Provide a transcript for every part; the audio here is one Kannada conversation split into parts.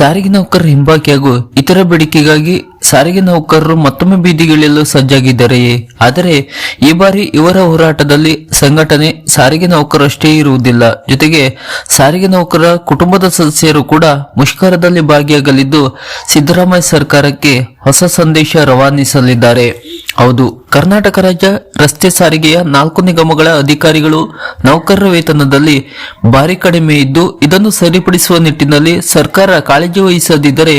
ಸಾರಿಗೆ ನೌಕರರ ಹಿಂಬಾಕಿ ಹಾಗೂ ಇತರ ಬೇಡಿಕೆಗಾಗಿ ಸಾರಿಗೆ ನೌಕರರು ಮತ್ತೊಮ್ಮೆ ಬೀದಿಗಿಳಿಯಲು ಸಜ್ಜಾಗಿದ್ದಾರೆಯೇ? ಆದರೆ ಈ ಬಾರಿ ಇವರ ಹೋರಾಟದಲ್ಲಿ ಸಂಘಟನೆ ಸಾರಿಗೆ ನೌಕರಷ್ಟೇ ಇರುವುದಿಲ್ಲ. ಜೊತೆಗೆ ಸಾರಿಗೆ ನೌಕರರ ಕುಟುಂಬದ ಸದಸ್ಯರು ಕೂಡ ಮುಷ್ಕರದಲ್ಲಿ ಭಾಗಿಯಾಗಲಿದ್ದು ಸಿದ್ದರಾಮಯ್ಯ ಸರ್ಕಾರಕ್ಕೆ ಹೊಸ ಸಂದೇಶ ರವಾನಿಸಲಿದ್ದಾರೆ. ಹೌದು. ಕರ್ನಾಟಕ ರಾಜ್ಯ ರಸ್ತೆ ಸಾರಿಗೆಯ ನಾಲ್ಕು ನಿಗಮಗಳ ಅಧಿಕಾರಿಗಳು ನೌಕರರ ವೇತನದಲ್ಲಿ ಭಾರಿ ಕಡಿಮೆ ಇದ್ದು, ಇದನ್ನು ಸರಿಪಡಿಸುವ ನಿಟ್ಟಿನಲ್ಲಿ ಸರ್ಕಾರ ಕಾಳಜಿ ವಹಿಸದಿದ್ದರೆ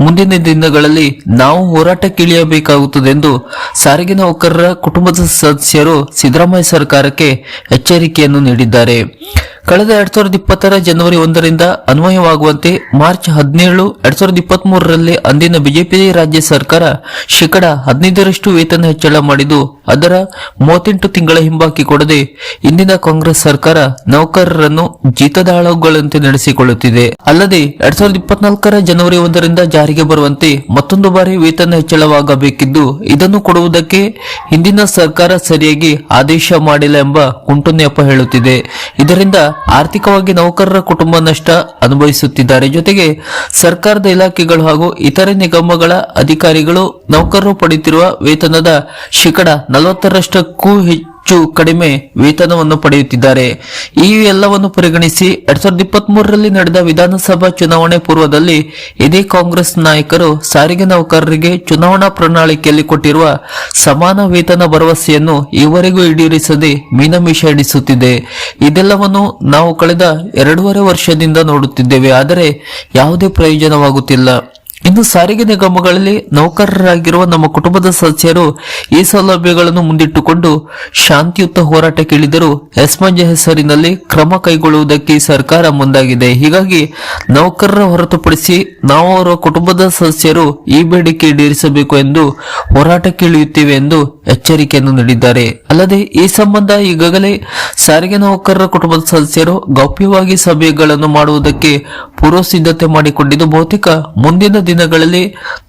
ಮುಂದಿನ ದಿನಗಳಲ್ಲಿ ನಾವು ಹೋರಾಟಕ್ಕಿಳಿಯಬೇಕಾಗುತ್ತದೆ ಎಂದು ಸಾರಿಗೆ ನೌಕರರ ಕುಟುಂಬದ ಸದಸ್ಯರು ಸಿದ್ದರಾಮಯ್ಯ ಸರ್ಕಾರಕ್ಕೆ ಎಚ್ಚರಿಕೆಯನ್ನು ನೀಡಿದ್ದಾರೆ. ಕಳೆದ ಎರಡ್ ಸಾವಿರದ ಇಪ್ಪತ್ತರ ಜನವರಿ ಒಂದರಿಂದ ಅನ್ವಯವಾಗುವಂತೆ ಮಾರ್ಚ್ ಹದಿನೇಳು, ಎರಡ್ ಸಾವಿರದ ಇಪ್ಪತ್ತ್ ಮೂರರಲ್ಲಿ ಅಂದಿನ ಬಿಜೆಪಿ ರಾಜ್ಯ ಸರ್ಕಾರ ಶೇಕಡ ಹದಿನೈದರಷ್ಟು ವೇತನ ಹೆಚ್ಚಳ ಮಾಡಿದ್ದು, ಅದರ ಮೂವತ್ತೆಂಟು ತಿಂಗಳ ಹಿಂಬಾಕಿ ಕೊಡದೆ ಇಂದಿನ ಕಾಂಗ್ರೆಸ್ ಸರ್ಕಾರ ನೌಕರರನ್ನು ಜೀತದಾಳುಗಳಂತೆ ನಡೆಸಿಕೊಳ್ಳುತ್ತಿದೆ. ಅಲ್ಲದೆ, ಎರಡ್ ಸಾವಿರದ ಇಪ್ಪತ್ನಾಲ್ಕರ ಜನವರಿ ಒಂದರಿಂದ ಜಾರಿಗೆ ಬರುವಂತೆ ಮತ್ತೊಂದು ಬಾರಿ ವೇತನ ಹೆಚ್ಚಳವಾಗಬೇಕಿದ್ದು, ಇದನ್ನು ಕೊಡುವುದಕ್ಕೆ ಹಿಂದಿನ ಸರ್ಕಾರ ಸರಿಯಾಗಿ ಆದೇಶ ಮಾಡಿಲ್ಲ ಎಂಬ ಕುಂಟು ನೆಪ ಹೇಳುತ್ತಿದೆ. ಇದರಿಂದ ಆರ್ಥಿಕವಾಗಿ ನೌಕರರ ಕುಟುಂಬ ನಷ್ಟ ಅನುಭವಿಸುತ್ತಿದ್ದಾರೆ. ಜೊತೆಗೆ ಸರ್ಕಾರದ ಇಲಾಖೆಗಳು ಹಾಗೂ ಇತರೆ ನಿಗಮಗಳ ಅಧಿಕಾರಿಗಳು ನೌಕರರು ಪಡೆಯುತ್ತಿರುವ ವೇತನದ ಶೇಕಡ ನಲವತ್ತರಷ್ಟಕ್ಕೂ ಹೆಚ್ಚು ಕಡಿಮೆ ವೇತನವನ್ನು ಪಡೆಯುತ್ತಿದ್ದಾರೆ. ಈ ಎಲ್ಲವನ್ನು ಪರಿಗಣಿಸಿ ಎರಡ್ ಸಾವಿರದ ಇಪ್ಪತ್ತ್ ಮೂರರಲ್ಲಿ ನಡೆದ ವಿಧಾನಸಭಾ ಚುನಾವಣೆ ಪೂರ್ವದಲ್ಲಿ ಇದೇ ಕಾಂಗ್ರೆಸ್ ನಾಯಕರು ಸಾರಿಗೆ ನೌಕರರಿಗೆ ಚುನಾವಣಾ ಪ್ರಣಾಳಿಕೆಯಲ್ಲಿ ಕೊಟ್ಟಿರುವ ಸಮಾನ ವೇತನ ಭರವಸೆಯನ್ನು ಈವರೆಗೂ ಈಡೇರಿಸದೆ ಮೀನಮೀಷ ಎಣಿಸುತ್ತಿದೆ ಇದೆಲ್ಲವನ್ನು ನಾವು ಕಳೆದ ಎರಡೂವರೆ ವರ್ಷದಿಂದ ನೋಡುತ್ತಿದ್ದೇವೆ, ಆದರೆ ಯಾವುದೇ ಪ್ರಯೋಜನವಾಗುತ್ತಿಲ್ಲ. ಇನ್ನು ಸಾರಿಗೆ ನಿಗಮಗಳಲ್ಲಿ ನೌಕರರಾಗಿರುವ ನಮ್ಮ ಕುಟುಂಬದ ಸದಸ್ಯರು ಈ ಸೌಲಭ್ಯಗಳನ್ನು ಮುಂದಿಟ್ಟುಕೊಂಡು ಶಾಂತಿಯುತ ಹೋರಾಟ ಕೇಳಿದರು ಎಸ್ಮಂಜ ಹೆಸರಿನಲ್ಲಿ ಕ್ರಮ ಕೈಗೊಳ್ಳುವುದಕ್ಕೆ ಸರ್ಕಾರ ಮುಂದಾಗಿದೆ. ಹೀಗಾಗಿ ನೌಕರರ ಹೊರತುಪಡಿಸಿ ನಾವು ಅವರ ಕುಟುಂಬದ ಸದಸ್ಯರು ಈ ಬೇಡಿಕೆ ಈಡೇರಿಸಬೇಕು ಎಂದು ಹೋರಾಟಕ್ಕಿಳಿಯುತ್ತೇವೆ ಎಂದು ಎಚ್ಚರಿಕೆಯನ್ನು ನೀಡಿದ್ದಾರೆ. ಅಲ್ಲದೆ ಈ ಸಂಬಂಧ ಈಗಾಗಲೇ ಸಾರಿಗೆ ನೌಕರರ ಕುಟುಂಬದ ಸದಸ್ಯರು ಗೌಪ್ಯವಾಗಿ ಸಭೆಗಳನ್ನು ಮಾಡುವುದಕ್ಕೆ ಪೂರ್ವ ಸಿದ್ಧತೆ ಮಾಡಿಕೊಂಡಿದ್ದು, ಬಹುತೇಕ ಮುಂದಿನ ದಿನಗಳಲ್ಲಿ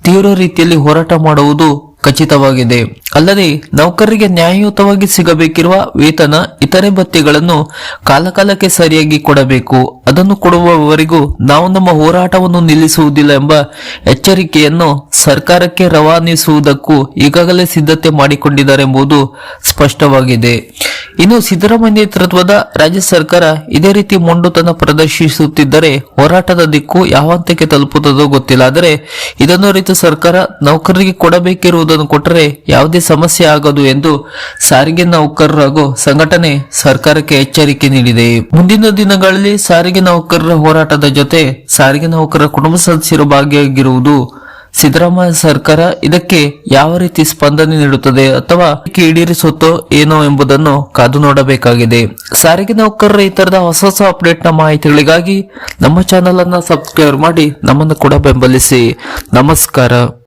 ತೀವ್ರ ರೀತಿಯಲ್ಲಿ ಹೋರಾಟ ಮಾಡುವುದು ಖಚಿತವಾಗಿದೆ. ಅಲ್ಲದೆ, ನೌಕರರಿಗೆ ನ್ಯಾಯಯುತವಾಗಿ ಸಿಗಬೇಕಿರುವ ವೇತನ, ಇತರೆ ಭತ್ಯೆಗಳನ್ನು ಕಾಲಕಾಲಕ್ಕೆ ಸರಿಯಾಗಿ ಕೊಡಬೇಕು. ಅದನ್ನು ಕೊಡುವವರೆಗೂ ನಾವು ನಮ್ಮ ಹೋರಾಟವನ್ನು ನಿಲ್ಲಿಸುವುದಿಲ್ಲ ಎಂಬ ಎಚ್ಚರಿಕೆಯನ್ನು ಸರ್ಕಾರಕ್ಕೆ ರವಾನಿಸುವುದಕ್ಕೂ ಈಗಾಗಲೇ ಸಿದ್ಧತೆ ಮಾಡಿಕೊಂಡಿದ್ದಾರೆ ಎಂಬುದು ಸ್ಪಷ್ಟವಾಗಿದೆ. ಇನ್ನು ಸಿದ್ದರಾಮಯ್ಯ ನೇತೃತ್ವದ ರಾಜ್ಯ ಸರ್ಕಾರ ಇದೇ ರೀತಿ ಮೊಂಡುತನ ಪ್ರದರ್ಶಿಸುತ್ತಿದ್ದರೆ ಹೋರಾಟದ ದಿಕ್ಕು ಯಾವ ಹಂತಕ್ಕೆ ತಲುಪುತ್ತದೋ ಗೊತ್ತಿಲ್ಲ. ಆದರೆ ಇದನ್ನು ರೀತಿ ಸರ್ಕಾರ ನೌಕರರಿಗೆ ಕೊಡಬೇಕಿರುವುದನ್ನು ಕೊಟ್ಟರೆ ಯಾವುದೇ ಸಮಸ್ಯೆ ಆಗದು ಎಂದು ಸಾರಿಗೆ ನೌಕರರು ಹಾಗೂ ಸಂಘಟನೆ ಸರ್ಕಾರಕ್ಕೆ ಎಚ್ಚರಿಕೆ ನೀಡಿದೆ. ಮುಂದಿನ ದಿನಗಳಲ್ಲಿ ಸಾರಿಗೆ ನೌಕರರ ಹೋರಾಟದ ಜೊತೆ ಸಾರಿಗೆ ನೌಕರರ ಕುಟುಂಬ ಸದಸ್ಯರು ಭಾಗಿಯಾಗಿರುವುದು ಸಿದ್ದರಾಮಯ್ಯ ಸರ್ಕಾರ ಇದಕ್ಕೆ ಯಾವ ರೀತಿ ಸ್ಪಂದನೆ ನೀಡುತ್ತದೆ ಅಥವಾ ಈಡೇರಿಸುತ್ತೋ ಏನೋ ಎಂಬುದನ್ನು ಕಾದು ನೋಡಬೇಕಾಗಿದೆ. ಸಾರಿಗೆ ನೌಕರರ ಈ ತರದ ಹೊಸ ಹೊಸ ಅಪ್ಡೇಟ್ನ ಮಾಹಿತಿಗಳಿಗಾಗಿ ನಮ್ಮ ಚಾನೆಲ್ ಅನ್ನ ಸಬ್ಸ್ಕ್ರೈಬ್ ಮಾಡಿ ನಮ್ಮನ್ನು ಕೂಡ ಬೆಂಬಲಿಸಿ. ನಮಸ್ಕಾರ.